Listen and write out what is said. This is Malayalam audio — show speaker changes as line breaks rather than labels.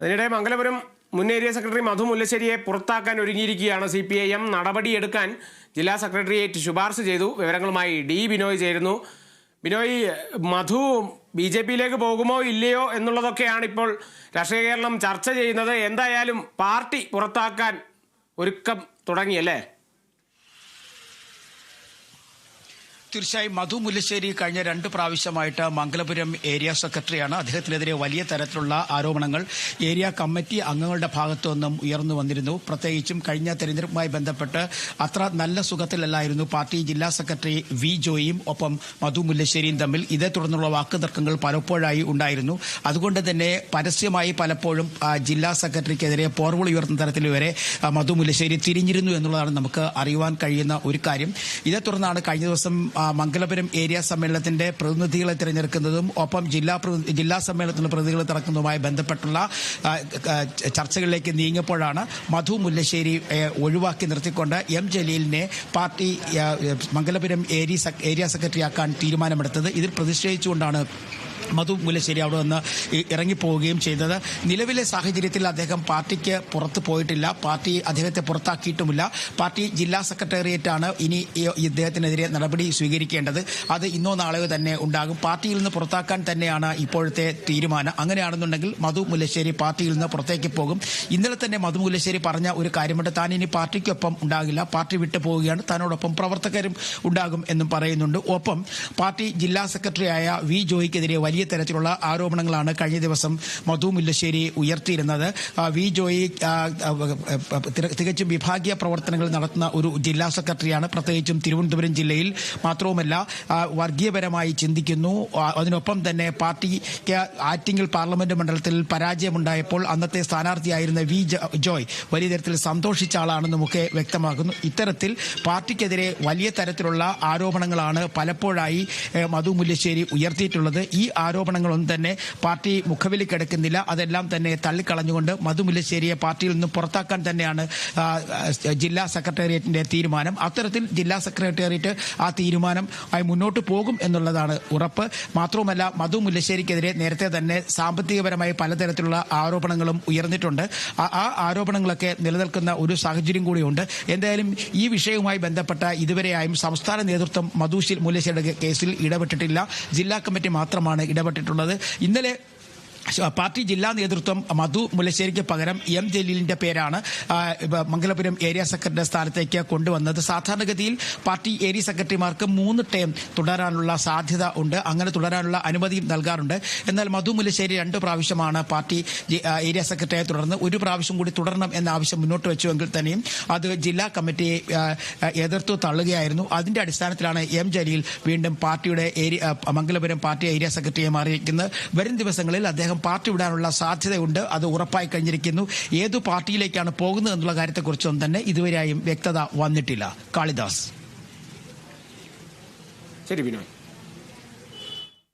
അതിനിടെ മംഗലപുരം മുൻ ഏരിയ സെക്രട്ടറി മധു മുല്ലശ്ശേരിയെ പുറത്താക്കാൻ ഒരുങ്ങിയിരിക്കുകയാണ് സി പി ഐ എം. നടപടിയെടുക്കാൻ ജില്ലാ സെക്രട്ടേറിയറ്റ് ശുപാർശ ചെയ്തു. വിവരങ്ങളുമായി ഡി ബിനോയ് ചേരുന്നു. ബിനോയ് മധു ബി ജെ പിയിലേക്ക് പോകുമോ ഇല്ലയോ എന്നുള്ളതൊക്കെയാണ് ഇപ്പോൾ രാഷ്ട്രീയ കേരളം ചർച്ച ചെയ്യുന്നത്. എന്തായാലും പാർട്ടി പുറത്താക്കാൻ ഒരുക്കം തുടങ്ങിയല്ലേ
തീർച്ചയായും മധു മുല്ലശ്ശേരി കഴിഞ്ഞ രണ്ട് പ്രാവശ്യമായിട്ട് മംഗലപുരം ഏരിയ സെക്രട്ടറിയാണ്. അദ്ദേഹത്തിനെതിരെ വലിയ തരത്തിലുള്ള ആരോപണങ്ങൾ ഏരിയ കമ്മിറ്റി അംഗങ്ങളുടെ ഭാഗത്തു നിന്നും ഉയർന്നു വന്നിരുന്നു. പ്രത്യേകിച്ചും കഴിഞ്ഞ തെരഞ്ഞെടുപ്പുമായി ബന്ധപ്പെട്ട് അത്ര നല്ല സുഖത്തിലല്ലായിരുന്നു പാർട്ടി ജില്ലാ സെക്രട്ടറി വി ജോയിയും ഒപ്പം മധു മുല്ലശ്ശേരിയും തമ്മിൽ. ഇതേ തുടർന്നുള്ള വാക്കുതർക്കങ്ങൾ പലപ്പോഴായി ഉണ്ടായിരുന്നു. അതുകൊണ്ട് തന്നെ പരസ്യമായി പലപ്പോഴും ജില്ലാ സെക്രട്ടറിക്കെതിരെ പോർവൾ ഉയർന്ന തരത്തിൽ വരെ മധു മുല്ലശ്ശേരി തിരിഞ്ഞിരുന്നു എന്നുള്ളതാണ് നമുക്ക് അറിയുവാൻ കഴിയുന്ന ഒരു കാര്യം. ഇതേ തുടർന്നാണ് കഴിഞ്ഞ ദിവസം മംഗലപുരം ഏരിയ സമ്മേളനത്തിന്റെ പ്രതിനിധികളെ തിരഞ്ഞെടുക്കുന്നതും ഒപ്പം ജില്ലാ ജില്ലാ സമ്മേളനത്തിന്റെ പ്രതിനിധികളെ തിറക്കുന്നതുമായി ബന്ധപ്പെട്ടുള്ള ചർച്ചകളിലേക്ക് നീങ്ങിയപ്പോഴാണ് മധു മുല്ലശ്ശേരി ഒഴിവാക്കി നിർത്തിക്കൊണ്ട് എം ജലീലിനെ പാർട്ടി മംഗലപുരം ഏരിയ സെക്രട്ടറിയാക്കാൻ തീരുമാനമെടുത്തത്. ഇതിൽ പ്രതിഷേധിച്ചുകൊണ്ടാണ് മധു മുല്ലശ്ശേരി അവിടെ നിന്ന് ഇറങ്ങിപ്പോവുകയും ചെയ്തത്. നിലവിലെ സാഹചര്യത്തിൽ അദ്ദേഹം പാർട്ടിക്ക് പുറത്തു പോയിട്ടില്ല. പാർട്ടി അദ്ദേഹത്തെ പുറത്താക്കിയിട്ടുമില്ല. പാർട്ടി ജില്ലാ സെക്രട്ടേറിയറ്റാണ് ഇനി ഇദ്ദേഹത്തിനെതിരെ നടപടി സ്വീകരിക്കേണ്ടത്. അത് ഇന്നോ നാളെയോ തന്നെ ഉണ്ടാകും. പാർട്ടിയിൽ നിന്ന് പുറത്താക്കാൻ തന്നെയാണ് ഇപ്പോഴത്തെ തീരുമാനം. അങ്ങനെയാണെന്നുണ്ടെങ്കിൽ മധു മുല്ലശ്ശേരി പാർട്ടിയിൽ നിന്ന് പുറത്തേക്ക് പോകും. ഇന്നലെ തന്നെ മധു മുല്ലശ്ശേരി പറഞ്ഞ ഒരു കാര്യമുണ്ട്. താൻ ഇനി പാർട്ടിക്കൊപ്പം ഉണ്ടാകില്ല. പാർട്ടി വിട്ടു പോവുകയാണ്. തന്നോടൊപ്പം പ്രവർത്തകരും ഉണ്ടാകും എന്നും പറയുന്നുണ്ട്. ഒപ്പം പാർട്ടി ജില്ലാ സെക്രട്ടറിയായ വി ജോയിക്കെതിരെ വലിയ തരത്തിലുള്ള ആരോപണങ്ങളാണ് കഴിഞ്ഞ ദിവസം മധു മുല്ലശ്ശേരി ഉയർത്തിയിരുന്നത്. വി ജോയി തികച്ചും വിഭാഗീയ പ്രവർത്തനങ്ങൾ നടത്തുന്ന ഒരു ജില്ലാ സെക്രട്ടറിയാണ്. പ്രത്യേകിച്ചും തിരുവനന്തപുരം ജില്ലയിൽ മാത്രവുമല്ല വർഗീയപരമായി ചിന്തിക്കുന്നു. അതിനൊപ്പം തന്നെ പാർട്ടിക്ക് ആറ്റിങ്ങൽ പാർലമെന്റ് മണ്ഡലത്തിൽ പരാജയമുണ്ടായപ്പോൾ അന്നത്തെ സ്ഥാനാർത്ഥിയായിരുന്ന വി ജോയ് വലിയ തരത്തിൽ സന്തോഷിച്ച ആളാണെന്നുമൊക്കെ വ്യക്തമാക്കുന്നു. ഇത്തരത്തിൽ പാർട്ടിക്കെതിരെ വലിയ തരത്തിലുള്ള ആരോപണങ്ങളാണ് പലപ്പോഴായി മധു മുല്ലശ്ശേരി ഉയർത്തിയിട്ടുള്ളത്. ഈ ആരോപണങ്ങളൊന്നും തന്നെ പാർട്ടി മുഖവിലിക്കെടുക്കുന്നില്ല അതെല്ലാം തന്നെ തള്ളിക്കളഞ്ഞുകൊണ്ട് മധു മുല്ലശ്ശേരിയെ പാർട്ടിയിൽ നിന്ന് പുറത്താക്കാൻ തന്നെയാണ് ജില്ലാ സെക്രട്ടേറിയറ്റിന്റെ തീരുമാനം. അത്തരത്തിൽ ജില്ലാ സെക്രട്ടേറിയറ്റ് ആ തീരുമാനം ആയി മുന്നോട്ട് പോകും എന്നുള്ളതാണ് ഉറപ്പ്. മാത്രവുമല്ല മധു മുല്ലശ്ശേരിക്കെതിരെ നേരത്തെ തന്നെ സാമ്പത്തികപരമായി പലതരത്തിലുള്ള ആരോപണങ്ങളും ഉയർന്നിട്ടുണ്ട്. ആ ആരോപണങ്ങളൊക്കെ നിലനിൽക്കുന്ന ഒരു സാഹചര്യം കൂടിയുണ്ട്. എന്തായാലും ഈ വിഷയവുമായി ബന്ധപ്പെട്ട ഇതുവരെയായും സംസ്ഥാന നേതൃത്വം മധു മുല്ലശ്ശേരിയുടെ കേസിൽ ഇടപെട്ടിട്ടില്ല. ജില്ലാ കമ്മിറ്റി മാത്രമാണ് ഇടപെട്ടിട്ടുള്ളത് ഇന്നലെ ശ- പാർട്ടി ജില്ലാ നേതൃത്വം മധു മുല്ലശ്ശേരിക്ക് പകരം എം ജലീലിന്റെ പേരാണ് മംഗലപുരം ഏരിയ സെക്രട്ടറിയുടെ സ്ഥാനത്തേക്ക് കൊണ്ടുവന്നത്. സാധാരണഗതിയിൽ പാർട്ടി ഏരിയ സെക്രട്ടറിമാർക്ക് മൂന്ന് ടേം തുടരാനുള്ള സാധ്യത ഉണ്ട്. അങ്ങനെ തുടരാനുള്ള അനുമതിയും നൽകാറുണ്ട്. എന്നാൽ മധു മുല്ലശ്ശേരി രണ്ട് പ്രാവശ്യമാണ് പാർട്ടി ഏരിയ സെക്രട്ടറിയെ തുടർന്ന് ഒരു പ്രാവശ്യം കൂടി തുടരണം എന്ന ആവശ്യം മുന്നോട്ട് വെച്ചുവെങ്കിൽ തന്നെയും അത് ജില്ലാ കമ്മിറ്റിയെ എതിർത്തു തള്ളുകയായിരുന്നു. അതിന്റെ അടിസ്ഥാനത്തിലാണ് എം ജലീൽ വീണ്ടും പാർട്ടിയുടെ മംഗലപുരം പാർട്ടി ഏരിയ സെക്രട്ടറിയെ മാറിയിരിക്കുന്നത്. വരും ദിവസങ്ങളിൽ അദ്ദേഹം പാർട്ടി വിടാനുള്ള സാധ്യതയുണ്ട്. അത് ഉറപ്പായി കഴിഞ്ഞിരിക്കുന്നു. ഏതു പാർട്ടിയിലേക്കാണ് പോകുന്നത് എന്നുള്ള കാര്യത്തെക്കുറിച്ചൊന്നും തന്നെ ഇതുവരെയായും വ്യക്തത വന്നിട്ടില്ല. കാളിദാസ്.
ശരി ബിനോയ്